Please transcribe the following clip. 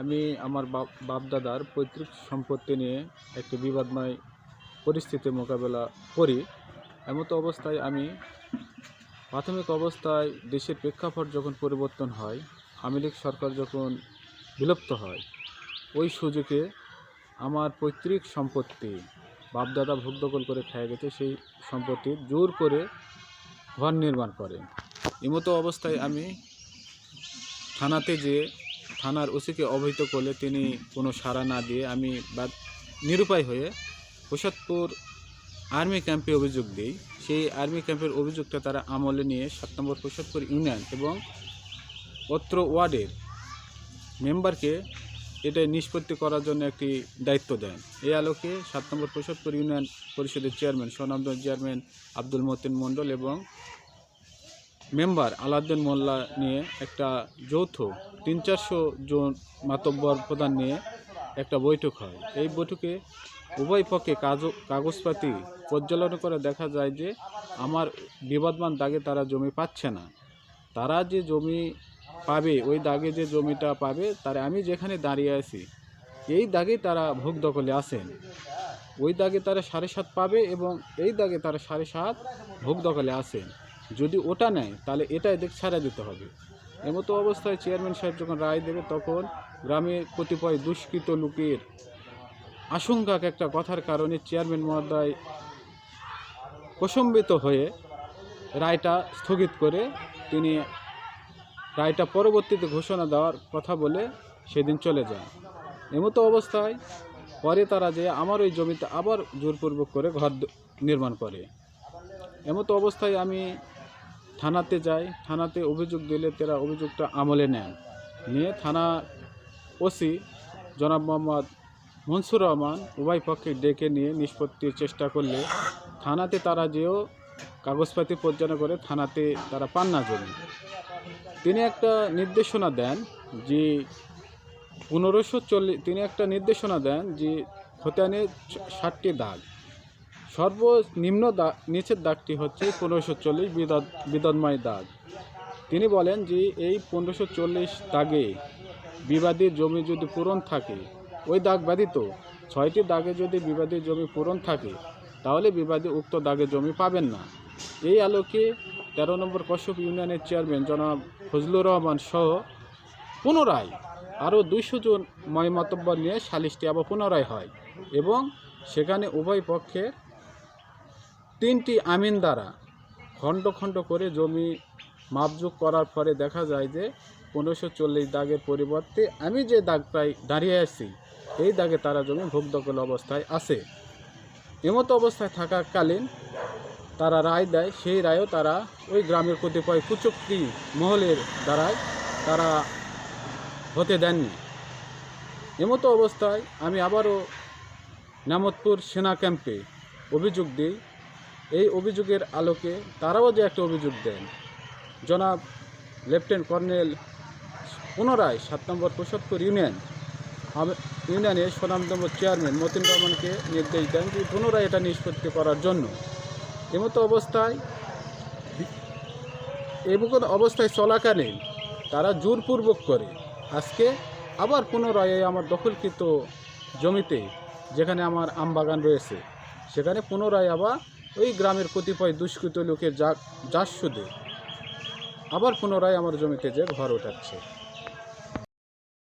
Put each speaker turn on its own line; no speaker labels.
আমি আমার বাপ, বাপদাদার পৈতৃক সম্পত্তি নিয়ে একটি বিবাদময় পরিস্থিতি মোকাবেলা করি। এমতো অবস্থায় আমি প্রাথমিক অবস্থায় দেশের প্রেক্ষাপট যখন পরিবর্তন হয়, আওয়ামী লীগ সরকার যখন বিলুপ্ত হয়, ওই সুযোগে আমার পৈতৃক সম্পত্তি বাপদাদা ভোগদখল করে খেয়ে গেছে, সেই সম্পত্তি জোর করে ঘর নির্মাণ করে। এমতো অবস্থায় আমি থানাতে যে থানার ওসিকে অবহিত করলে তিনি কোনো সাড়া না দিয়ে আমি বা নিরুপায় হয়ে প্রসাদপুর আর্মি ক্যাম্পে অভিযোগ দিই। সেই আর্মি ক্যাম্পের অভিযোগটা তারা আমলে নিয়ে সাত নম্বর প্রসাদপুর ইউনিয়ন এবং অত্র ওয়ার্ডের মেম্বারকে এটা নিষ্পত্তি করার জন্য একটি দায়িত্ব দেন। এই আলোকে সাত নম্বর প্রসাদপুর ইউনিয়ন পরিষদের চেয়ারম্যান স্বনামদ চেয়ারম্যান আব্দুল মতিন মণ্ডল এবং মেম্বার আলাউদ্দিন মোল্লা নিয়ে একটা যৌথ, তিন চারশো জন মাতব্বর প্রধান নিয়ে একটা বৈঠক হয়। এই বৈঠকে উভয় পক্ষে কাজ, কাগজপাতি পর্যালোচনা করে দেখা যায় যে, আমার বিবাদমান দাগে তারা জমি পাচ্ছে না। তারা যে জমি পাবে, ওই দাগে যে জমিটা পাবে, তার আমি যেখানে দাঁড়িয়ে আছি, এই দাগেই তারা ভোগ দখলে আসেন ওই দাগে তারা সাড়ে সাত পাবে এবং এই দাগে তারা সাড়ে সাত ভোগ দখলে আসেন যদি ওটা নেয়, তাহলে এটা এদের ছাড়া দিতে হবে। এমতো অবস্থায় চেয়ারম্যান সাহেব যখন রায় দেবে, তখন গ্রামে কতিপয় দুষ্কৃত লোকের আশঙ্কাক একটা কথার কারণে চেয়ারম্যান মহোদয় প্রশম্বিত হয়ে রায়টা স্থগিত করে তিনি রায়টা পরবর্তীতে ঘোষণা দেওয়ার কথা বলে সেদিন চলে যায় এমতো অবস্থায় পরে তারা যে আমার ওই জমিতে আবার জোরপূর্বক করে ঘর নির্মাণ করে। এমতো অবস্থায় আমি থানাতে যায়, থানাতে অভিযোগ দিলে তারা অভিযোগটা আমলে নেন। নিয়ে থানা ওসি জনাব মোহাম্মদ মনসুর রহমান উভয় পক্ষে ডেকে নিয়ে নিষ্পত্তির চেষ্টা করলে থানাতে তারা যেও কাগজপাতি পর্যালোচনা করে থানাতে তারা পান না জমি। তিনি একটা নির্দেশনা দেন যে পনেরোশো চল্লিশ, তিনি একটা নির্দেশনা দেন যে খতিয়ানে ষাটটি দাগ। সর্বনিম্ন দাগ নিচের দাগটি হচ্ছে পনেরোশো চল্লিশ বিদত বিদন্ময় দাগ। তিনি বলেন যে এই পনেরোশো চল্লিশ দাগে বিবাদী জমি যদি পূরণ থাকে, ওই দাগ ব্যতীত ছয়টি দাগে যদি বিবাদী জমি পূরণ থাকে, তাহলে বিবাদী উক্ত দাগে জমি পাবেন না। এই আলোকে তেরো নম্বর কশ্যপ ইউনিয়নের চেয়ারম্যান জনাব ফজলুর রহমান সহ পুনরায় আরও দুইশো জন ময় ময়মাতব্বর নিয়ে সালিশটি আবার পুনরায় হয় এবং সেখানে উভয় পক্ষের তিনটি আমিন দ্বারা খণ্ড খণ্ড করে জমি মাপযোগ করার পরে দেখা যায় যে পনেরোশো চল্লিশ দাগের পরিবর্তে আমি যে দাগটায় দাঁড়িয়ে আছি, এই দাগে তারা জমি ভোগ দখল অবস্থায় আছে। এমতো অবস্থায় থাকাকালীন তারা রায় দেয়, সেই রায়ও তারা ওই গ্রামের কতিপয় কুচক্রি মহলের দ্বারায় তারা হতে দেননি। এমতো অবস্থায় আমি আবারও নামতপুর সেনা ক্যাম্পে অভিযোগ দিই এই অভিযোগের আলোকে তারাও যে একটা অভিযোগ দেন। জনাব লেফটেন্যান্ট কর্নেল পুনরায় সাত নম্বর প্রসাদপুর ইউনিয়ন ইউনিয়নের সুনামদম্ব চেয়ারম্যান মতিন রহমানকে নির্দেশ দেন যে পুনরায় এটা নিষ্পত্তি করার জন্য। এমতো অবস্থায় এমন অবস্থায় চলাকালীন তারা জোরপূর্বক করে, আজকে আবার পুনরায় এই আমার দখলকৃত জমিতে যেখানে আমার আম বাগান রয়েছে, সেখানে পুনরায় আবার ওই গ্রামের কতিপয় দুষ্কৃত লোকের যা যার সুদে। আবার পুনরায় আমার জমিতে যে ঘর ওঠাচ্ছে।